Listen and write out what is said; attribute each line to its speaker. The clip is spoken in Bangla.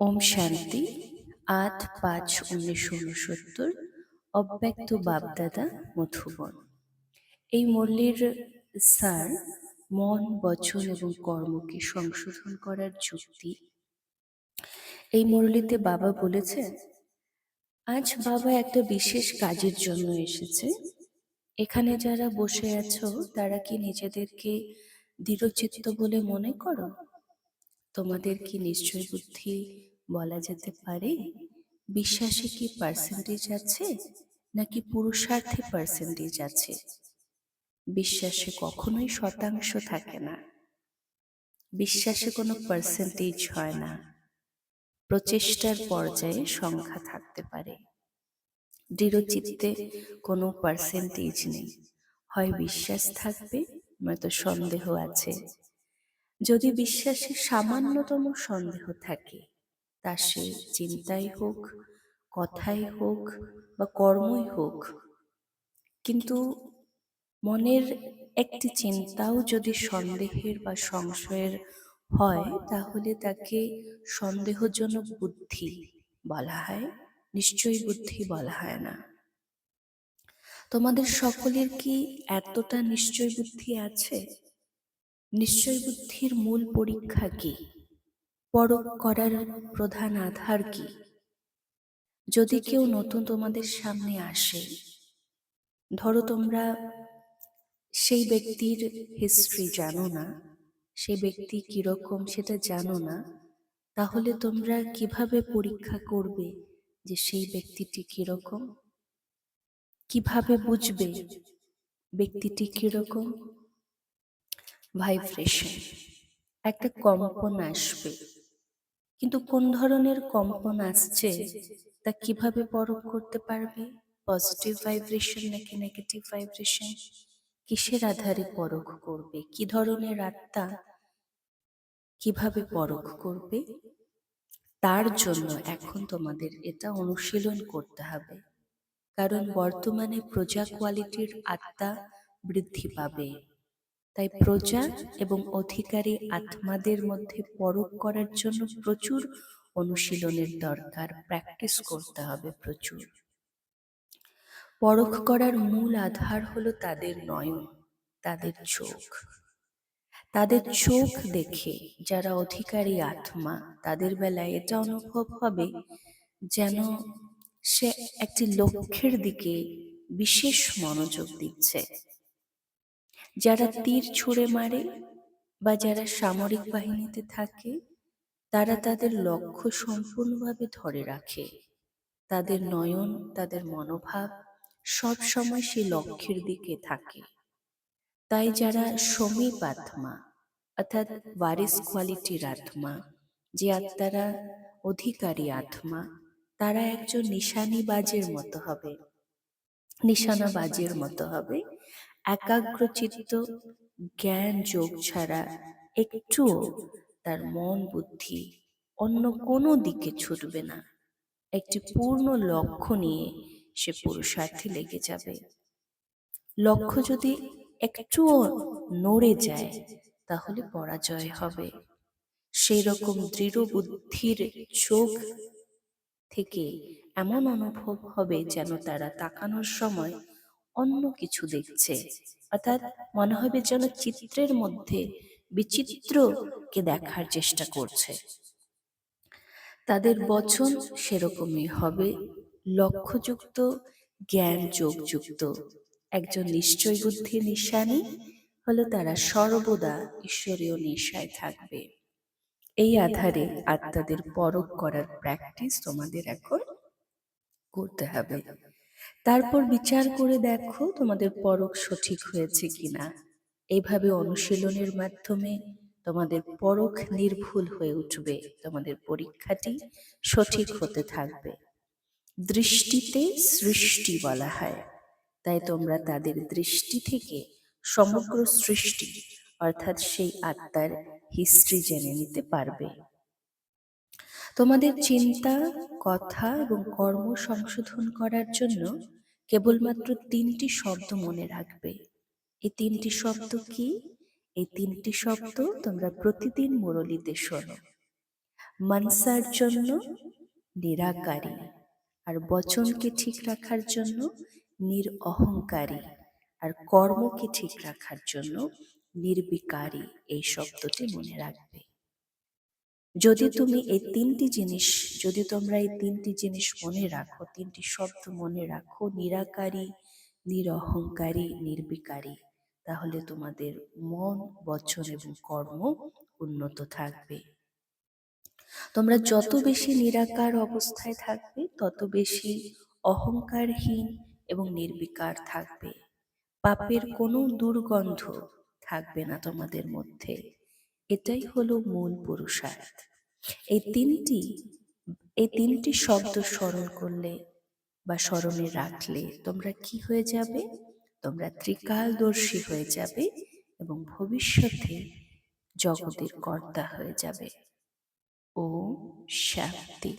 Speaker 1: ওম শান্তি। আট পাঁচ উনিশশো উনসত্তর অব্যক্ত বাপদাদা মধুবন। এই মল্লির স্যার মন, বচন এবং কর্মকে সংশোধন করার যুক্তি। এই মুরলিতে বাবা বলেছেন, আজ বাবা একটা বিশেষ কাজের জন্য এসেছে। এখানে যারা বসে আছো, তারা কি নিজেদেরকে দৃঢ়চিত্ত বলে মনে করো? তোমাদের কি নিশ্চয় বুদ্ধি বলা যেতে পারে, বিশ্বাসে কি পার্সেন্টেজ আছে, নাকি পুরুষার্থে পার্সেন্টেজ আছে? বিশ্বাসে কখনোই শতাংশ থাকে না। বিশ্বাসে কোনো পার্সেন্টেজ হয় না। প্রচেষ্টার পর্যায়ে সংখ্যা থাকতে পারে। দৃঢ়চিত্তে কোনো পার্সেন্টেজ নেই। হয় বিশ্বাস থাকবে নয়তো সন্দেহ আছে। যদি বিশ্বাসে সামান্যতম সন্দেহ থাকে তা সে চিন্তাই হোক কথাই হোক বা কর্মই হোক কিন্তু মনের একটি চিন্তাও যদি সন্দেহের বা সংশয়ের হয় তাহলে তাকে সন্দেহজনক বুদ্ধি বলা হয়। নিশ্চয়ই বুদ্ধি বলা হয় না। তোমাদের সকলের কি এতটা নিশ্চয় বুদ্ধি আছে? নিশ্চয় বুদ্ধির মূল পরীক্ষা কি? পরক করার প্রধান আধার কি? যদি কেউ নতুন তোমাদের সামনে আসে ধরো তোমরা সেই ব্যক্তির হিস্ট্রি জানো না সেই ব্যক্তি কীরকম সেটা জানো না তাহলে তোমরা কীভাবে পরীক্ষা করবে যে সেই ব্যক্তিটি কীরকম? কীভাবে বুঝবে ব্যক্তিটি কীরকম? ভাইব্রেশন একটা কম্পন আসবে। কিন্তু কোন ধরনের কম্পন আসছে তা কীভাবে পরখ করতে পারবে? পজিটিভ ভাইব্রেশন নাকি নেগেটিভ ভাইব্রেশন কিসের আধারে পরখ করবে? কি ধরনের আত্মা কীভাবে পরখ করবে? তার জন্য এখন তোমাদের এটা অনুশীলন করতে হবে। কারণ বর্তমানে প্রজা কোয়ালিটির আত্মা বৃদ্ধি পাবে। তাই প্রজা এবং অধিকারী আত্মাদের মধ্যে পরখ করার জন্য প্রচুর অনুশীলনের দরকার। প্র্যাকটিস করতে হবে প্রচুর। পরখ করার মূল আধার হলো তাদের নয়ন, তাদের চোখ। তাদের চোখ দেখে যারা অধিকারী আত্মা, তাদের বেলায় এটা অনুভব হবে যেন সে একটি লক্ষ্যের দিকে বিশেষ মনোযোগ দিচ্ছে। যারা তীর ছুঁড়ে মারে বা যারা সামরিক বাহিনীতে থাকে, তারা তাদের লক্ষ্য সম্পূর্ণভাবে ধরে রাখে। তাদের নয়ন, তাদের মনোভাব সব সময় সেই লক্ষ্যের দিকে থাকে। তাই যারা সমীপ আত্মা, অর্থাৎ ওয়ারিস কোয়ালিটির আত্মা, যে আত্মারা অধিকারী আত্মা, তারা একজন নিশানিবাজের মতো হবে। নিশানাবাজের মতো হবে। একাগ্রচিত্ত জ্ঞান যোগ ছাড়া একটুও তার মন বুদ্ধি অন্য কোনো দিকে ছুটবে না। একটি পূর্ণ লক্ষ্য নিয়ে সে পুরুষার্থে লেগে যাবে। লক্ষ্য যদি একটুও নড়ে যায়, তাহলে পরাজয় হবে। সেই রকম দৃঢ় বুদ্ধির চোখ থেকে এমন অনুভব হবে যেন তারা তাকানোর সময় অন্য কিছু দেখছে। অর্থাৎ মনে হবে যেন চিত্রের মধ্যে বিচিত্রকে দেখার চেষ্টা করছে। তাদের বচন সেরকমই হবে। লক্ষ্যযুক্ত জ্ঞান যোগযুক্ত একজন নিশ্চয় বুদ্ধির নিশানি হলো তারা সর্বদা ঈশ্বরীয় নেশায় থাকবে। এই আধারে আত্মাদের পরক করার প্র্যাকটিস তোমাদের এখন করতে হবে। তারপর বিচার করে দেখো তোমাদের পরক সঠিক হয়েছে কিনা। এইভাবে অনুশীলনের মাধ্যমে তোমাদের পরখ নির্ভুল হয়ে উঠবে। তোমাদের পরীক্ষাটি সঠিক হতে থাকবে। দৃষ্টিতে সৃষ্টি বলা হয়। তাই তোমরা তাদের দৃষ্টি থেকে সমগ্র সৃষ্টি, অর্থাৎ সেই আত্মার হিস্ট্রি জেনে নিতে পারবে। তোমাদের চিন্তা, কথা এবং কর্ম সংশোধন করার জন্য কেবলমাত্র তিনটি শব্দ মনে রাখবে। এই তিনটি শব্দ কি? এই তিনটি শব্দ তোমরা প্রতিদিন মুরলিতে শোনো। মনসার জন্য নিরাকারী আর বচনকে ঠিক রাখার জন্য নির অহংকারী আর কর্মকে ঠিক রাখার জন্য নির্বিকারী এই শব্দটি মনে রাখবে। যদি তুমি এই তিনটি জিনিস যদি তোমরা এই তিনটি জিনিস মনে রাখো তিনটি শব্দ মনে রাখো নিরাকারী নিরহংকারী নির্বিকারী তাহলে তোমাদের মন বচন এবং কর্ম উন্নত থাকবে। তোমরা যত বেশি নিরাকার অবস্থায় থাকবে তত বেশি অহংকারহীন এবং নির্বিকার থাকবে। পাপের কোনো দুর্গন্ধ থাকবে না তোমাদের মধ্যে। এটাই হলো মূল পুরুষার্থ। এই তিনটি এই তিনটি শব্দ স্মরণ করলে বা স্মরণে রাখলে তোমরা কি হয়ে যাবে? তোমরা ত্রিকালদর্শী হয়ে যাবে এবং ভবিষ্যতে জগতের কর্তা হয়ে যাবে। ও শান্তি।